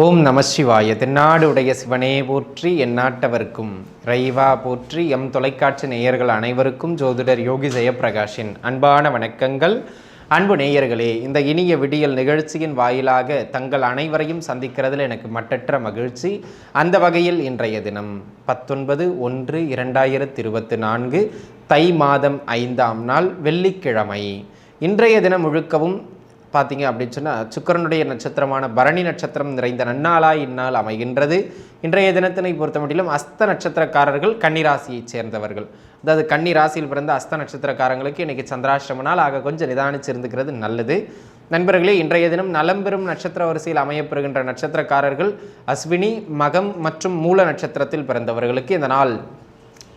ஓம் நம சிவாய. தென்னாடு உடைய சிவனே போற்றி எந்நாட்டவர்க்கும் ரைவா போற்றி எம் தொலைக்காட்சி நேயர்கள் அனைவருக்கும் ஜோதிடர் யோகி ஜெயப்பிரகாஷின் அன்பான வணக்கங்கள். அன்பு நேயர்களே இந்த இனிய விடியல் நிகழ்ச்சியின் வாயிலாக தங்கள் அனைவரையும் சந்திக்கிறதுல எனக்கு மட்டற்ற மகிழ்ச்சி. அந்த வகையில் இன்றைய தினம் பத்தொன்பது ஒன்று இரண்டாயிரத்தி இருபத்தி நான்கு தை மாதம் ஐந்தாம் நாள் வெள்ளிக்கிழமை. இன்றைய தினம் முழுக்கவும் பார்த்தீங்க அப்படின்னு சொன்னால் சுக்கரனுடைய நட்சத்திரமான பரணி நட்சத்திரம் நிறைந்த நன்னாளாய் இந்நாள் அமைகின்றது. இன்றைய தினத்தினை பொறுத்த மட்டிலும் அஸ்த நட்சத்திரக்காரர்கள் கன்னிராசியைச் சேர்ந்தவர்கள். அதாவது கன்னி ராசியில் பிறந்த அஸ்த நட்சத்திரக்காரங்களுக்கு இன்னைக்கு சந்திராஷ்டம நாள். ஆக கொஞ்சம் நிதானிச்சு இருந்துக்கிறது நல்லது. நண்பர்களே இன்றைய தினம் நலம் பெறும் நட்சத்திர வரிசையில் அமையப்பெறுகின்ற நட்சத்திரக்காரர்கள் அஸ்வினி மகம் மற்றும் மூல நட்சத்திரத்தில் பிறந்தவர்களுக்கு இந்த நாள்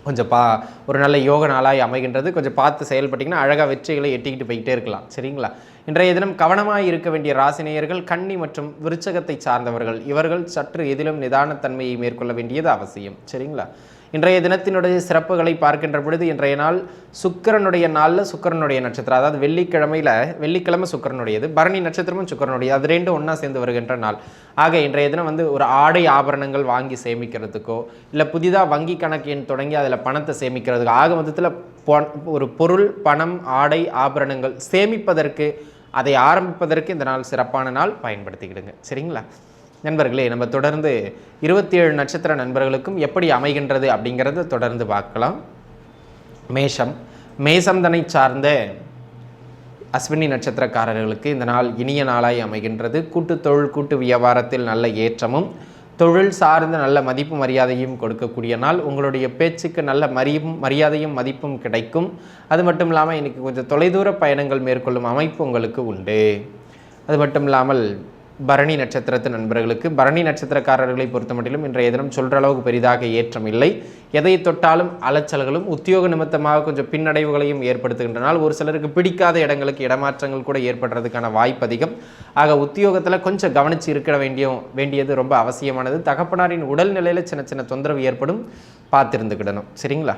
கொஞ்சம் பா ஒரு நல்ல யோக நாளாய் அமைகின்றது. கொஞ்சம் பார்த்து செயல்பட்டிங்கன்னா அழகாக வெற்றிகளை எட்டிக்கிட்டு போய்கிட்டே இருக்கலாம். சரிங்களா? இன்றைய தினம் கவனமாக இருக்க வேண்டிய ராசினியர்கள் கன்னி மற்றும் விருச்சகத்தை சார்ந்தவர்கள். இவர்கள் சற்று எதிலும் நிதானத்தன்மையை மேற்கொள்ள வேண்டியது அவசியம். சரிங்களா? இன்றைய தினத்தினுடைய சிறப்புகளை பார்க்கின்ற பொழுது இன்றைய நாள் சுக்கிரனுடைய நாளில் சுக்கிரனுடைய நட்சத்திரம். அதாவது வெள்ளிக்கிழமையில் வெள்ளிக்கிழமை சுக்கரனுடையது பரணி நட்சத்திரமும் சுக்கிரனுடைய அது ரெண்டும் ஒன்றா சேர்ந்து வருகின்ற நாள். ஆக இன்றைய தினம் வந்து ஒரு ஆடை ஆபரணங்கள் வாங்கி சேமிக்கிறதுக்கோ இல்லை புதிதாக வங்கி கணக்கு எண் தொடங்கி அதில் பணத்தை சேமிக்கிறதுக்கோ ஆக மொத்தத்தில் பொ- ஒரு பொருள் பணம் ஆடை ஆபரணங்கள் சேமிப்பதற்கு அதை ஆரம்பிப்பதற்கு இந்த நாள் சிறப்பான நாள். பயன்படுத்திக்கிடுங்க. சரிங்களா? நண்பர்களே நம்ம தொடர்ந்து இருபத்தி ஏழு நட்சத்திர நண்பர்களுக்கும் எப்படி அமைகின்றது அப்படிங்கிறத தொடர்ந்து பார்க்கலாம். மேஷம். மேசந்தனை சார்ந்த அஸ்வினி நட்சத்திரக்காரர்களுக்கு இந்த நாள் இனிய நாளாய் அமைகின்றது. கூட்டு தொழில் கூட்டு வியாபாரத்தில் நல்ல ஏற்றமும் தொழில் சார்ந்த நல்ல மதிப்பு மரியாதையும் கொடுக்கக்கூடிய நாள். உங்களுடைய பேச்சுக்கு நல்ல மரியும் மரியாதையும் மதிப்பும் கிடைக்கும். அது மட்டும் இல்லாமல் இன்றைக்கி கொஞ்சம் தொலைதூர பயணங்கள் மேற்கொள்ளும் அமைப்பு உங்களுக்கு உண்டு. அது மட்டும் இல்லாமல் பரணி நட்சத்திரத்து நண்பர்களுக்கு. பரணி நட்சத்திரக்காரர்களை பொறுத்த மட்டிலும் இன்றைய தினம் சொல்கிற அளவுக்கு பெரிதாக ஏற்றம் இல்லை. எதை தொட்டாலும் அலைச்சல்களும் உத்தியோக நிமித்தமாக கொஞ்சம் பின்னடைவுகளையும் ஏற்படுத்துகின்றனால் ஒரு சிலருக்கு பிடிக்காத இடங்களுக்கு இடமாற்றங்கள் கூட ஏற்படுறதுக்கான வாய்ப்பு அதிகம். ஆக உத்தியோகத்தில் கொஞ்சம் கவனித்து இருக்க வேண்டிய வேண்டியது ரொம்ப அவசியமானது. தகப்பனாரின் உடல்நிலையில் சின்ன சின்ன தொந்தரவு ஏற்படும். பார்த்துருந்துக்கிடணும் சரிங்களா?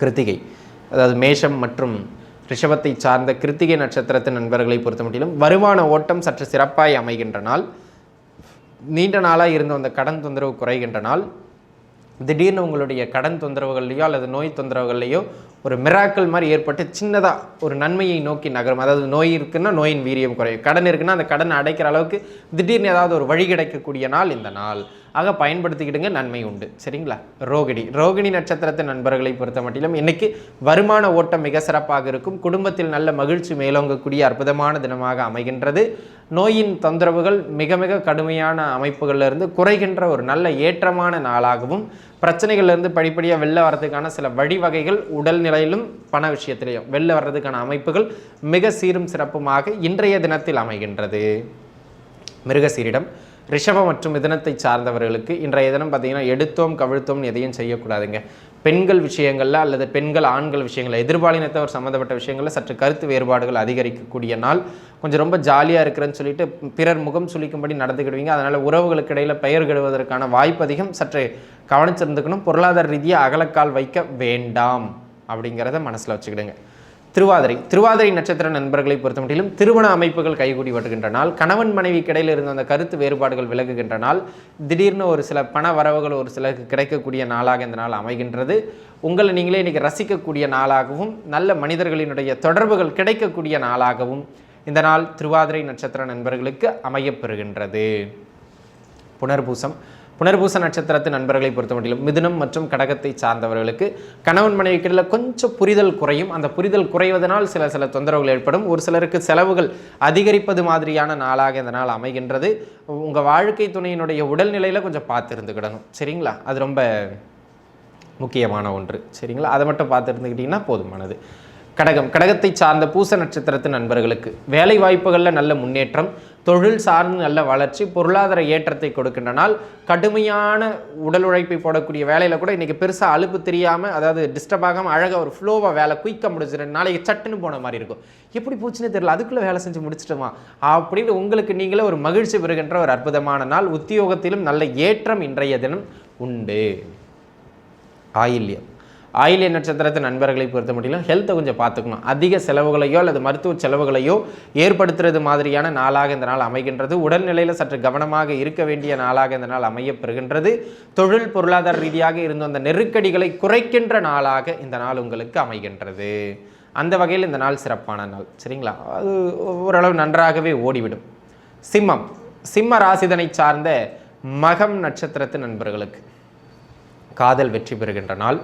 கிருத்திகை. அதாவது மேஷம் மற்றும் ரிஷபத்தை சார்ந்த கிருத்திகை நட்சத்திரத்தின் நண்பர்களை பொறுத்த மட்டிலும் வருமான ஓட்டம் சற்று சிறப்பாய் அமைகின்ற நாள். நீண்ட நாளாக இருந்த அந்த கடன் தொந்தரவு குறைகின்ற நாள். திடீர்னு உங்களுடைய கடன் தொந்தரவுகள்லையோ அல்லது நோய் தொந்தரவுகள்லையோ ஒரு மிராக்கள் மாதிரி ஏற்பட்டு சின்னதாக ஒரு நன்மையை நோக்கி நகரும். அதாவது நோய் இருக்குன்னா நோயின் வீரியம் குறையும். கடன் இருக்குன்னா அந்த கடன் அடைக்கிற அளவுக்கு திடீர்னு ஏதாவது ஒரு வழி கிடைக்கக்கூடிய நாள் இந்த நாள். ஆக பயன்படுத்திக்கிடுங்க நன்மை உண்டு. சரிங்களா? ரோகிணி. ரோகிணி நட்சத்திரத்தின் நண்பர்களை பொறுத்த மட்டிலும் இன்னைக்கு வருமான ஓட்டம் மிக சிறப்பாக இருக்கும். குடும்பத்தில் நல்ல மகிழ்ச்சி மேலோங்கக்கூடிய அற்புதமான தினமாக அமைகின்றது. நோயின் தொந்தரவுகள் மிக மிக கடுமையான அமைப்புகளிலிருந்து குறைகின்ற ஒரு நல்ல ஏற்றமான நாளாகவும் பிரச்சனைகள்லேருந்து படிப்படியாக வெளில வர்றதுக்கான சில வழிவகைகள் உடல் நிலையிலும் பண விஷயத்திலையும் வெளில வர்றதுக்கான அமைப்புகள் மிக சீரும் சிறப்புமாக இன்றைய தினத்தில் அமைகின்றது. மிருகசீரிடம் ரிஷபம் மற்றும் மிதனத்தை சார்ந்தவர்களுக்கு இன்றைய தினம் பார்த்தீங்கன்னா எடுத்தோம் கவிழ்த்தோம் எதையும் செய்யக்கூடாதுங்க. பெண்கள் விஷயங்களில் அல்லது பெண்கள் ஆண்கள் விஷயங்களில் எதிர்பாலினத்தவர் சம்மந்தப்பட்ட விஷயங்களில் சற்று கருத்து வேறுபாடுகள் அதிகரிக்கக்கூடிய நாள். கொஞ்சம் ரொம்ப ஜாலியாக இருக்கிறேன்னு சொல்லிட்டு பிறர் முகம் சுளிக்கும்படி நடந்துக்கிடுவீங்க. அதனால் உறவுகளுக்கு இடையில் பெயர் கெடுவதற்கான வாய்ப்பு அதிகம். சற்று கவனிச்சிருந்துக்கணும் பொருளாதார ரீதியாக அகலக்கால் வைக்க வேண்டாம் அப்படிங்கிறத மனசில் வச்சுக்கிடுங்க. திருவாதிரை. திருவாதிரை நட்சத்திர நண்பர்களை பொறுத்த மட்டிலும் திருமண அமைப்புகள் கைகூடி வருகின்ற நாள் கணவன் மனைவி கிடையில் இருந்த அந்த கருத்து வேறுபாடுகள் விலகுகின்ற நாள் திடீர்னு ஒரு சில பண வரவுகள் ஒரு சிலருக்கு கிடைக்கக்கூடிய நாளாக இந்த நாள் அமைகின்றது. உங்களை நீங்களே இன்னைக்கு ரசிக்கக்கூடிய நாளாகவும் நல்ல மனிதர்களினுடைய தொடர்புகள் கிடைக்கக்கூடிய நாளாகவும் இந்த நாள் திருவாதிரை நட்சத்திர நண்பர்களுக்கு அமையப்பெறுகின்றது புனர்பூசம். புனர்பூச நட்சத்திரத்து நண்பர்களை பொறுத்த மட்டிலும் மிதுனம் மற்றும் கடகத்தை சார்ந்தவர்களுக்கு கணவன் மனைவிக்கிடையில் கொஞ்சம் புரிதல் குறையும். அந்த புரிதல் குறைவதனால் சில சில தொந்தரவுகள் ஏற்படும். ஒரு சிலருக்கு செலவுகள் அதிகரிப்பது மாதிரியான நாளாக இந்த நாள் அமைகின்றது. உங்கள் வாழ்க்கை துணையினுடைய உடல்நிலையில் கொஞ்சம் பார்த்து இருந்துக்கிடணும். சரிங்களா? அது ரொம்ப முக்கியமான ஒன்று. சரிங்களா? அதை மட்டும் பார்த்து இருந்துக்கிட்டிங்கன்னா போதுமானது. கடகம். கடகத்தை சார்ந்த பூச நட்சத்திரத்து நண்பர்களுக்கு வேலை வாய்ப்புகளில் நல்ல முன்னேற்றம் தொழில் சார்ந்து நல்ல வளர்ச்சி பொருளாதார ஏற்றத்தை கொடுக்கின்றனால் கடுமையான உடல் உழைப்பை போடக்கூடிய வேலையில் கூட இன்றைக்கி பெருசாக அழுப்பு தெரியாமல் அதாவது டிஸ்டர்ப் ஆகாமல் அழகாக ஒரு ஃப்ளோவாக வேலை குயிக்க முடிச்சிரு நாளைக்கு சட்டுன்னு போன மாதிரி இருக்கும். எப்படி போச்சுன்னு தெரியல அதுக்குள்ளே வேலை செஞ்சு முடிச்சிட்டோமா? அப்படின்னு உங்களுக்கு நீங்களே ஒரு மகிழ்ச்சி பெறுகின்ற ஒரு அற்புதமான நாள். உத்தியோகத்திலும் நல்ல ஏற்றம் இன்றைய தினம் உண்டு. ஆயில்யம். ஆயிலிய நட்சத்திரத்தை நண்பர்களை பொறுத்த முடியலும் ஹெல்த்தை கொஞ்சம் பார்த்துக்கணும். அதிக செலவுகளையோ அல்லது மருத்துவ செலவுகளையோ ஏற்படுத்துறது மாதிரியான நாளாக இந்த நாள் அமைகின்றது. உடல்நிலையில் சற்று கவனமாக இருக்க வேண்டிய நாளாக இந்த நாள் அமையப்பெறுகின்றது. தொழில் பொருளாதார ரீதியாக இருந்த அந்த நெருக்கடிகளை குறைக்கின்ற நாளாக இந்த நாள் உங்களுக்கு அமைகின்றது. அந்த வகையில் இந்த நாள் சிறப்பான நாள். சரிங்களா? அது ஓரளவு நன்றாகவே ஓடிவிடும். சிம்மம். சிம்ம ராசிதனை சார்ந்த மகம் நட்சத்திரத்து நண்பர்களுக்கு காதல் வெற்றி பெறுகின்ற நாள்.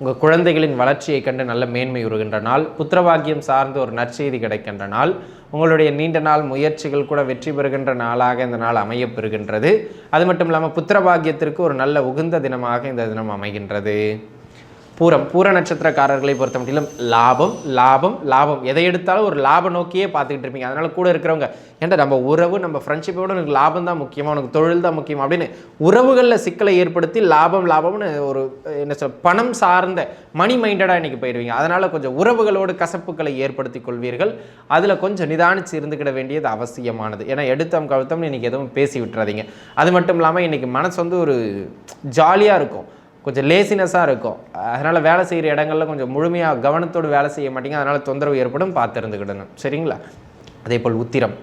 உங்கள் குழந்தைகளின் வளர்ச்சியை கண்டு நல்ல மேன்மை உருகின்ற நாள் புத்திரவாக்கியம் சார்ந்து ஒரு நற்செய்தி கிடைக்கின்ற நாள் உங்களுடைய நீண்ட நாள் முயற்சிகள் கூட வெற்றி பெறுகின்ற நாளாக இந்த நாள் அமையப்பெறுகின்றது அது மட்டும் இல்லாமல் புத்திரபாகியத்திற்கு ஒரு நல்ல உகுந்த தினமாக இந்த தினம் அமைகின்றது. பூரம் பூர நட்சத்திரக்காரர்களை பொறுத்த மட்டிலும் லாபம் லாபம் லாபம். எதை எடுத்தாலும் ஒரு லாபம் நோக்கியே பார்த்துக்கிட்டு இருப்பீங்க. அதனால கூட இருக்கிறவங்க ஏன்டா நம்ம உறவு நம்ம ஃப்ரெண்ட்ஷிப்போட எனக்கு லாபம் தான் முக்கியமாக உனக்கு தொழில் தான் முக்கியம்? அப்படின்னு உறவுகளில் சிக்கலை ஏற்படுத்தி லாபம் லாபம்னு ஒரு என்ன சொல் பணம் சார்ந்த மணி மைண்டடாக இன்னைக்கு போயிடுவீங்க. அதனால கொஞ்சம் உறவுகளோடு கசப்புகளை ஏற்படுத்தி கொள்வீர்கள். அதில் கொஞ்சம் நிதானிச்சு இருந்துக்கிட வேண்டியது அவசியமானது. ஏன்னா எடுத்தம் கழுத்தம் இன்னைக்கு எதுவும் பேசி விட்டுறாதீங்க. அது மட்டும் இல்லாமல் இன்னைக்கு மனசு வந்து ஒரு ஜாலியாக இருக்கும். கொஞ்சம் லேசினஸாக இருக்கும். அதனால் வேலை செய்கிற இடங்களில் கொஞ்சம் முழுமையாக கவனத்தோடு வேலை செய்ய மாட்டீங்க. அதனால் தொந்தரவு ஏற்படும். பார்த்து இருந்துக்கிடுங்க சரிங்களா? அதே போல் உத்திரம்.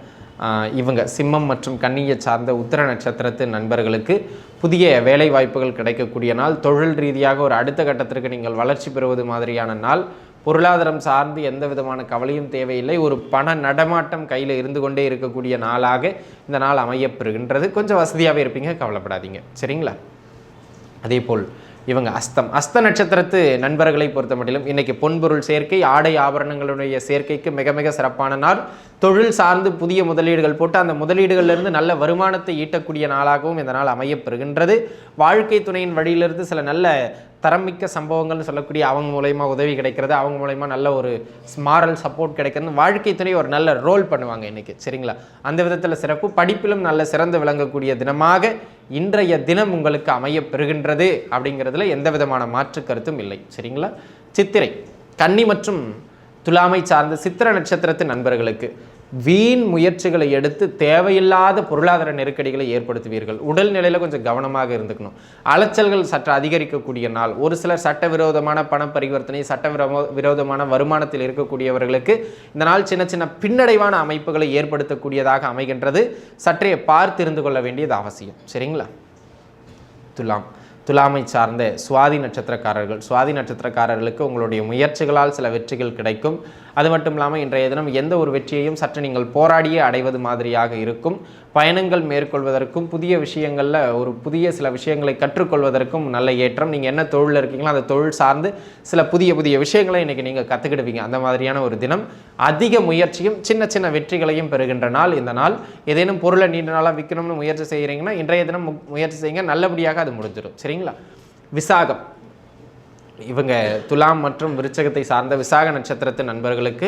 இவங்க சிம்மம் மற்றும் கன்னியை சார்ந்த உத்திர நட்சத்திரத்து நண்பர்களுக்கு புதிய வேலை வாய்ப்புகள் கிடைக்கக்கூடிய நாள். தொழில் ரீதியாக ஒரு அடுத்த கட்டத்திற்கு நீங்கள் வளர்ச்சி பெறுவது மாதிரியான நாள். பொருளாதாரம் சார்ந்து எந்த விதமான கவலையும் தேவையில்லை. ஒரு பண நடமாட்டம் கையில் இருந்து கொண்டே இருக்கக்கூடிய நாளாக இந்த நாள் அமையப்பெறுகின்றது கொஞ்சம் வசதியாகவே இருப்பீங்க. கவலைப்படாதீங்க. சரிங்களா? அதே போல் இவங்க அஸ்தம். அஸ்த நட்சத்திரத்து நண்பர்களை பொறுத்த மட்டிலும் இன்றைக்கி பொன்பொருள் சேர்க்கை ஆடை ஆபரணங்களுடைய சேர்க்கைக்கு மிக மிக சிறப்பான நாள். தொழில் சார்ந்து புதிய முதலீடுகள் போட்டு அந்த முதலீடுகளிலிருந்து நல்ல வருமானத்தை ஈட்டக்கூடிய நாளாகவும் இந்த நாள் அமையப்பெறுகின்றது. வாழ்க்கை துணையின் வழியிலிருந்து சில நல்ல தரமிக்க சம்பவங்கள்னு சொல்லக்கூடிய அவங்க மூலயமா உதவி கிடைக்கிறது. அவங்க மூலயமா நல்ல ஒரு மாரல் சப்போர்ட் கிடைக்கிறது. வாழ்க்கை துணை ஒரு நல்ல ரோல் பண்ணுவாங்க இன்றைக்கி சரிங்களா? அந்த விதத்தில் சிறப்பு. படிப்பிலும் நல்ல சிறந்து விளங்கக்கூடிய தினமாக இன்றைய தினம் உங்களுக்கு அமைய பெறுகின்றது அப்படிங்கிறதுல எந்த விதமான மாற்று கருத்தும் இல்லை. சரிங்களா? சித்திரை கன்னி மற்றும் துலாமை சார்ந்த சித்திர நட்சத்திரத்து நண்பர்களுக்கு வீண் முயற்சிகளை எடுத்து தேவையில்லாத பொருளாதார நெருக்கடிகளை ஏற்படுத்துவீர்கள். உடல்நிலையில் கொஞ்சம் கவனமாக இருந்துக்கணும். அலைச்சல்கள் சற்று அதிகரிக்கக்கூடிய நாள். ஒரு சிலர் சட்டவிரோதமான பண பரிவர்த்தனை சட்டவிரோ விரோதமான வருமானத்தில் இருக்கக்கூடியவர்களுக்கு இந்த நாள் சின்ன சின்ன பின்னடைவான அமைப்புகளை ஏற்படுத்தக்கூடியதாக அமைகின்றது. சற்றே பார்த்திருந்து கொள்ள வேண்டியது அவசியம். சரிங்களா? துலாம் துலாமை சார்ந்த சுவாதி நட்சத்திரக்காரர்கள். சுவாதி நட்சத்திரக்காரர்களுக்கு உங்களுடைய முயற்சிகளால் சில வெற்றிகள் கிடைக்கும். அது மட்டும் இல்லாமல் இன்றைய தினம் எந்த ஒரு வெற்றியையும் சற்று நீங்கள் போராடியே அடைவது மாதிரியாக இருக்கும். பயணங்கள் மேற்கொள்வதற்கும் புதிய விஷயங்களில் ஒரு புதிய சில விஷயங்களை கற்றுக்கொள்வதற்கும் நல்ல ஏற்றம். நீங்கள் என்ன தொழில் இருக்கீங்களோ அந்த தொழில் சார்ந்து சில புதிய புதிய விஷயங்களை இன்றைக்கி நீங்கள் கற்றுக்கிடுவீங்க அந்த மாதிரியான ஒரு தினம் அதிக முயற்சியும் சின்ன சின்ன வெற்றிகளையும் பெறுகின்ற நாள் இந்த நாள். ஏதேனும் பொருளை நீண்ட நாளாக விற்கணும்னு முயற்சி செய்கிறீங்கன்னா இன்றைய தினம் முயற்சி செய்யுங்க. நல்லபடியாக அது முடிஞ்சிடும் சரிங்களா? விசாகம். இவங்க துலாம் மற்றும் விருச்சகத்தை சார்ந்த விசாக நட்சத்திரத்து நண்பர்களுக்கு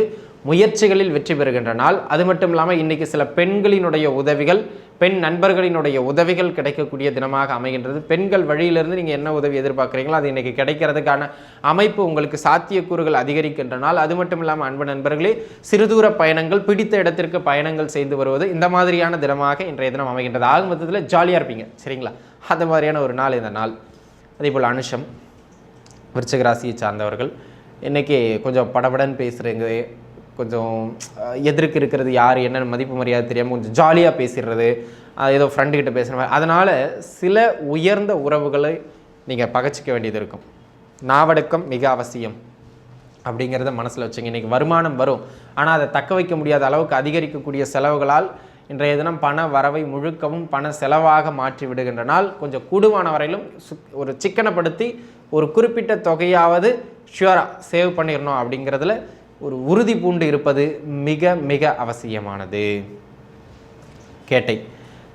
முயற்சிகளில் வெற்றி பெறுகின்ற நாள். அது மட்டும் இல்லாமல் இன்றைக்கி சில பெண்களினுடைய உதவிகள் பெண் நண்பர்களினுடைய உதவிகள் கிடைக்கக்கூடிய தினமாக அமைகின்றது. பெண்கள் வழியிலிருந்து நீங்கள் என்ன உதவி எதிர்பார்க்குறீங்களோ அது இன்றைக்கி கிடைக்கிறதுக்கான அமைப்பு உங்களுக்கு சாத்தியக்கூறுகள் அதிகரிக்கின்ற நாள். அது மட்டும் இல்லாமல் அன்பு நண்பர்களே சிறுதூர பயணங்கள் பிடித்த இடத்திற்கு பயணங்கள் செய்து வருவது இந்த மாதிரியான தினமாக இன்றைய தினம் அமைகின்றது. ஆகும் மொத்தத்தில் ஜாலியாக இருப்பீங்க. சரிங்களா? அந்த மாதிரியான ஒரு நாள் இந்த நாள். அதே போல் அனுஷம். விருச்சிக ராசியை சார்ந்தவர்கள். இன்றைக்கி கொஞ்சம் படபடன்னு பேசுகிறீங்க கொஞ்சம் எதிர்க்கு இருக்கிறது யார் என்னென்ன மதிப்பு மரியாதை தெரியாமல் கொஞ்சம் ஜாலியாக பேசிடுறது. ஏதோ ஃப்ரெண்டு கிட்ட பேசுகிற மாதிரி. அதனால் சில உயர்ந்த உறவுகளை நீங்கள் பகச்சிக்க வேண்டியது இருக்கும். நாவடக்கம் மிக அவசியம் அப்படிங்கிறத மனசில் வச்சுங்க. இன்றைக்கி வருமானம் வரும். ஆனால் அதை தக்க வைக்க முடியாத அளவுக்கு அதிகரிக்கக்கூடிய செலவுகளால் இன்றைய தினம் பண வரவை முழுக்கவும் பண செலவாக மாற்றி விடுகின்ற நாள் கொஞ்சம் கூடுமான வரையிலும் சு- ஒரு சிக்கனப்படுத்தி ஒரு குறிப்பிட்ட தொகையாவது ஷுவராக சேவ் பண்ணிடணும் அப்படிங்கிறதுல ஒரு உறுதி பூண்டு இருப்பது மிக மிக அவசியமானது. கேட்டை.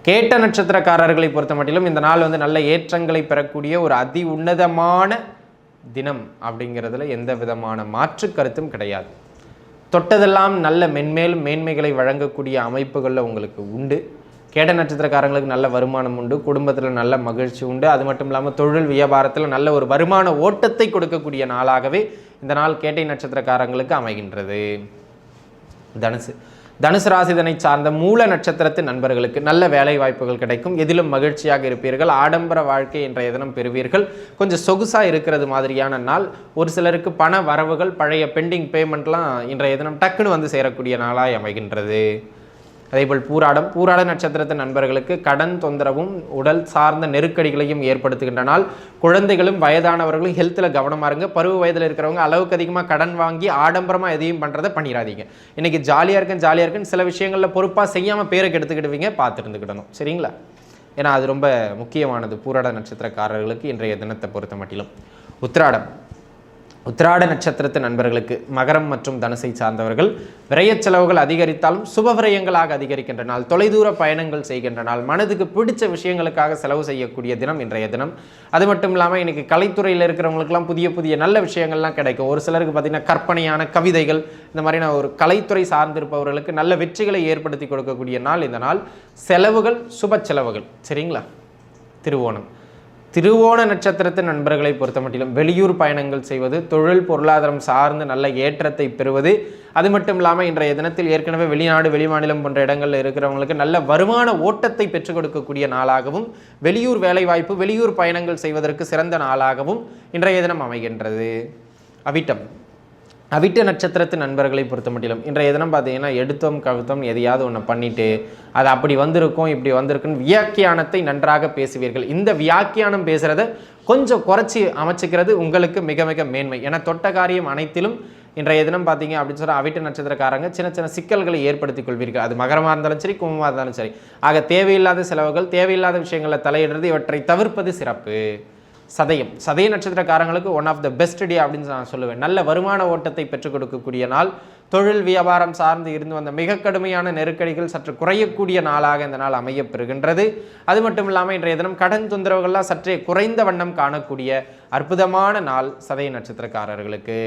கேட்ட நட்சத்திரக்காரர்களை பொறுத்த மட்டிலும் இந்த நாள் வந்து நல்ல ஏற்றங்களை பெறக்கூடிய ஒரு அதி உன்னதமான தினம் அப்படிங்கிறதுல எந்த விதமான மாற்று கருத்தும் கிடையாது. தொட்டதெல்லாம் நல்ல மென்மேலும் மேன்மைகளை வழங்கக்கூடிய அமைப்புகளில் உங்களுக்கு உண்டு. கேட்ட நட்சத்திரக்காரங்களுக்கு நல்ல வருமானம் உண்டு குடும்பத்தில் நல்ல மகிழ்ச்சி உண்டு. அது மட்டும் இல்லாமல் தொழில் வியாபாரத்தில் நல்ல ஒரு வருமான ஓட்டத்தை கொடுக்கக்கூடிய நாளாகவே இந்த நாள் கேட்டை நட்சத்திரக்காரங்களுக்கு அமைகின்றது. தனுசு. தனுசு ராசிதனை சார்ந்த மூல நட்சத்திரத்து நண்பர்களுக்கு நல்ல வேலை வாய்ப்புகள் கிடைக்கும். எதிலும் மகிழ்ச்சியாக இருப்பீர்கள். ஆடம்பர வாழ்க்கை என்ற எதனம் பெறுவீர்கள். கொஞ்சம் சொகுசாக இருக்கிறது மாதிரியான நாள். ஒரு சிலருக்கு பண வரவுகள் பழைய பெண்டிங் பேமெண்ட்லாம் இன்றைய தினம் டக்குன்னு வந்து சேரக்கூடிய நாளாய் அமைகின்றது. அதேபோல் பூராடம் பூராட நட்சத்திரத்தின் நண்பர்களுக்கு கடன் தொந்தரவும் உடல் சார்ந்த நெருக்கடிகளையும் ஏற்படுத்துகின்றனால் குழந்தைகளும் வயதானவர்களும் ஹெல்த்தில் கவனமாக இருங்க. பருவ வயதில் இருக்கிறவங்க அளவுக்கு அதிகமாக கடன் வாங்கி ஆடம்பரமாக எதையும் பண்ணுறதை பண்ணிடாதீங்க இன்னைக்கு ஜாலியாக இருக்கேன் ஜாலியாக இருக்குன்னு சில விஷயங்களில் பொறுப்பாக செய்யாமல் பேருக்கு எடுத்துக்கிடுவீங்க பார்த்து இருந்துக்கிடணும் சரிங்களா? ஏன்னா அது ரொம்ப முக்கியமானது பூராட நட்சத்திரக்காரர்களுக்கு இன்றைய தினத்தை பொறுத்த மட்டிலும். உத்திராடம். உத்திராட நட்சத்திரத்து நண்பர்களுக்கு மகரம் மற்றும் தனுசை சார்ந்தவர்கள் விரயச் செலவுகள் அதிகரித்தாலும் சுப விரயங்களாக அதிகரிக்கின்ற நாள் தொலைதூர பயணங்கள் செய்கின்ற நாள் மனதுக்கு பிடிச்ச விஷயங்களுக்காக செலவு செய்யக்கூடிய தினம் இன்றைய தினம். அது மட்டும் இல்லாமல் இன்னைக்கு கலைத்துறையில் இருக்கிறவங்களுக்குலாம் புதிய புதிய நல்ல விஷயங்கள்லாம் கிடைக்கும். ஒரு சிலருக்கு பார்த்தீங்கன்னா கற்பனையான கவிதைகள் இந்த மாதிரியான ஒரு கலைத்துறை சார்ந்திருப்பவர்களுக்கு நல்ல வெற்றிகளை ஏற்படுத்தி கொடுக்கக்கூடிய நாள் இந்த நாள். செலவுகள் சுப செலவுகள். சரிங்களா? திருவோணம். திருவோண நட்சத்திரத்து நண்பர்களை பொறுத்த மட்டிலும் வெளியூர் பயணங்கள் செய்வது தொழில் பொருளாதாரம் சார்ந்து நல்ல ஏற்றத்தை பெறுவது. அது மட்டும் இல்லாமல் இன்றைய தினத்தில் ஏற்கனவே வெளிநாடு வெளிமாநிலம் போன்ற இடங்களில் இருக்கிறவங்களுக்கு நல்ல வருமான ஓட்டத்தை பெற்றுக் கொடுக்கக்கூடிய நாளாகவும் வெளியூர் வேலைவாய்ப்பு வெளியூர் பயணங்கள் செய்வதற்கு சிறந்த நாளாகவும் இன்றைய தினம் அமைகின்றது. அவிட்டம். அவிட்ட நட்சத்திரத்து நண்பர்களை பொறுத்த மட்டிலும் இன்றைய தினம் பார்த்தீங்கன்னா எடுத்தோம் கவித்தோம் எதையாவது ஒன்று பண்ணிட்டு அது அப்படி வந்திருக்கும் இப்படி வந்திருக்குன்னு வியாக்கியானத்தை நன்றாக பேசுவீர்கள். இந்த வியாக்கியானம் பேசுகிறத கொஞ்சம் குறைச்சி அமைச்சிக்கிறது உங்களுக்கு மிக மிக மேன்மை. ஏன்னா தொட்ட காரியம் அனைத்திலும் இன்றைய தினம் பார்த்தீங்க அப்படின்னு சொன்னால் அவிட்ட நட்சத்திரக்காரங்க சின்ன சின்ன சிக்கல்களை ஏற்படுத்திக் கொள்வீர்கள். அது மகரமாக இருந்தாலும் சரி கும்பமாக இருந்தாலும் சரி. ஆக தேவையில்லாத செலவுகள் தேவையில்லாத விஷயங்களில் தலையிடுறது இவற்றை தவிர்ப்பது சிறப்பு. சதயம். சதய நட்சத்திரக்காரங்களுக்கு one of the best day அப்படின்னு நான் சொல்லுவேன். நல்ல வருமான ஓட்டத்தை பெற்றுக் கொடுக்கக்கூடிய நாள். தொழில் வியாபாரம் சார்ந்து இருந்து வந்த மிக கடுமையான நெருக்கடிகள் சற்று குறையக்கூடிய நாளாக இந்த நாள் அமையப்பெறுகின்றது. அது மட்டும் இல்லாமல் இன்றைய தினம் கடன் தொந்தரவுகள்லாம் சற்றே குறைந்த வண்ணம் காணக்கூடிய அற்புதமான நாள் சதய நட்சத்திரக்காரர்களுக்கு.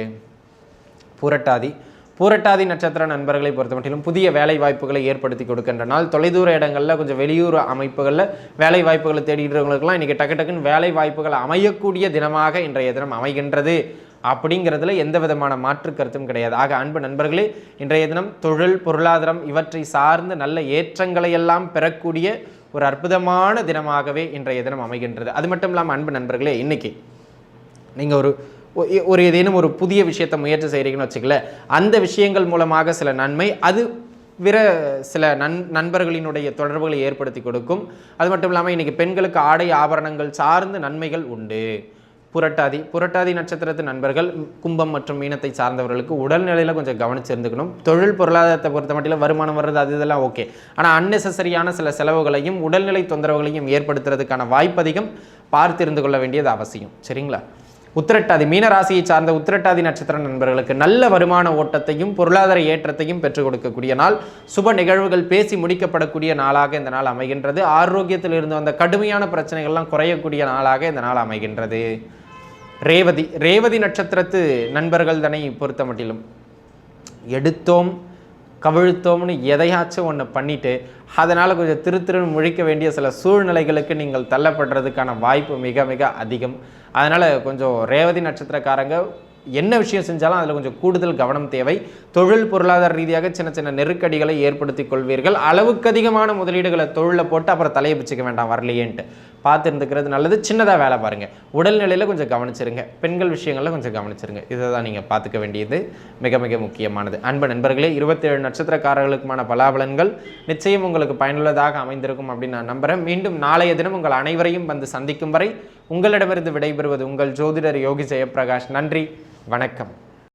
புரட்டாதி. பூரட்டாதி நட்சத்திர நண்பர்களை பொறுத்த மட்டிலும் புதிய வேலை வாய்ப்புகளை ஏற்படுத்தி கொடுக்கின்ற நாள். தொலைதூர இடங்களில் கொஞ்சம் வெளியூர் அமைப்புகளில் வேலை வாய்ப்புகளை தேடிடுறவங்களுக்குலாம் இன்றைக்கி டக்கு டக்குன்னு வேலை வாய்ப்புகள் அமையக்கூடிய தினமாக இன்றைய தினம் அமைகின்றது. அப்படிங்கிறதுல எந்த விதமான மாற்று கருத்தும் கிடையாது. ஆக அன்பு நண்பர்களே இன்றைய தினம் தொழில் பொருளாதாரம் இவற்றை சார்ந்து நல்ல ஏற்றங்களை எல்லாம் பெறக்கூடிய ஒரு அற்புதமான தினமாகவே இன்றைய தினம் அமைகின்றது. அது மட்டும் இல்லாமல் அன்பு நண்பர்களே இன்னைக்கு நீங்கள் ஒரு ஒரு ஏதேனும் ஒரு புதிய விஷயத்தை முயற்சி செய்கிறீங்கன்னு வச்சுக்கல அந்த விஷயங்கள் மூலமாக சில நன்மை அது பிற சில நண் நண்பர்களினுடைய தொடர்புகளை ஏற்படுத்தி கொடுக்கும். அது மட்டும் இல்லாமல் இன்றைக்கி பெண்களுக்கு ஆடை ஆபரணங்கள் சார்ந்த நன்மைகள் உண்டு. புரட்டாதி புரட்டாதி நட்சத்திரத்து நண்பர்கள் கும்பம் மற்றும் மீனத்தை சார்ந்தவர்களுக்கு உடல்நிலையில் கொஞ்சம் கவனிச்சிருந்துக்கணும் தொழில் பொருளாதாரத்தை பொறுத்த மட்டும் வருமானம் வர்றது அது இதெல்லாம் ஓகே ஆனால் அன்னெசரியான சில செலவுகளையும் உடல்நிலை தொந்தரவுகளையும் ஏற்படுத்துறதுக்கான வாய்ப்பதிகம் பார்த்து பார்த்திருந்து கொள்ள வேண்டியது அவசியம். சரிங்களா? உத்திரட்டாதி மீனராசியை சார்ந்த உத்திரட்டாதி நட்சத்திர நண்பர்களுக்கு நல்ல வருமான ஓட்டத்தையும் பொருளாதார ஏற்றத்தையும் பெற்றுக் கொடுக்கக்கூடிய நாள். சுப நிகழ்வுகள் பேசி முடிக்கப்படக்கூடிய நாளாக இந்த நாள் அமைகின்றது. ஆரோக்கியத்தில் இருந்து வந்த கடுமையான பிரச்சனைகள்லாம் குறையக்கூடிய நாளாக இந்த நாள் அமைகின்றது. ரேவதி ரேவதி நட்சத்திரத்து நண்பர்கள் தன்னை பொறுத்த மட்டிலும் எடுத்தோம் கவிழ்த்தோம்னு எதையாச்சும் ஒன்று பண்ணிவிட்டு அதனால் கொஞ்சம் திரு திருன்னு முழிக்க வேண்டிய சில சூழ்நிலைகளுக்கு நீங்கள் தள்ளப்படுறதுக்கான வாய்ப்பு மிக மிக அதிகம். அதனால் கொஞ்சம் ரேவதி நட்சத்திரக்காரங்க என்ன விஷயம் செஞ்சாலும் அதில் கொஞ்சம் கூடுதல் கவனம் தேவை. தொழில் பொருளாதார ரீதியாக சின்ன சின்ன நெருக்கடிகளை ஏற்படுத்தி கொள்வீர்கள். அளவுக்கு அதிகமான முதலீடுகளை தொழிலில் போட்டு அப்புறம் தலையை பிச்சுக்க வேண்டாம் வரலையேன்ட்டு. பார்த்து இருந்துக்கிறது நல்லது. சின்னதாக வேலை பாருங்கள் உடல்நிலையில் கொஞ்சம் கவனிச்சிருங்க. பெண்கள் விஷயங்களில் கொஞ்சம் கவனிச்சிருங்க. இதை தான் நீங்கள் பார்த்துக்க வேண்டியது. மிக மிக முக்கியமானது. அன்பு நண்பர்களே இருபத்தேழு நட்சத்திரக்காரர்களுக்குமான பலாபலன்கள் நிச்சயம் உங்களுக்கு பயனுள்ளதாக அமைந்திருக்கும் அப்படின்னு நான் நம்புகிறேன் மீண்டும் நாளைய தினம் உங்கள் அனைவரையும் வந்து சந்திக்கும் வரை உங்களிடமிருந்து விடைபெறுவது உங்கள் ஜோதிடர் யோகி ஜெயப்பிரகாஷ். நன்றி வணக்கம்.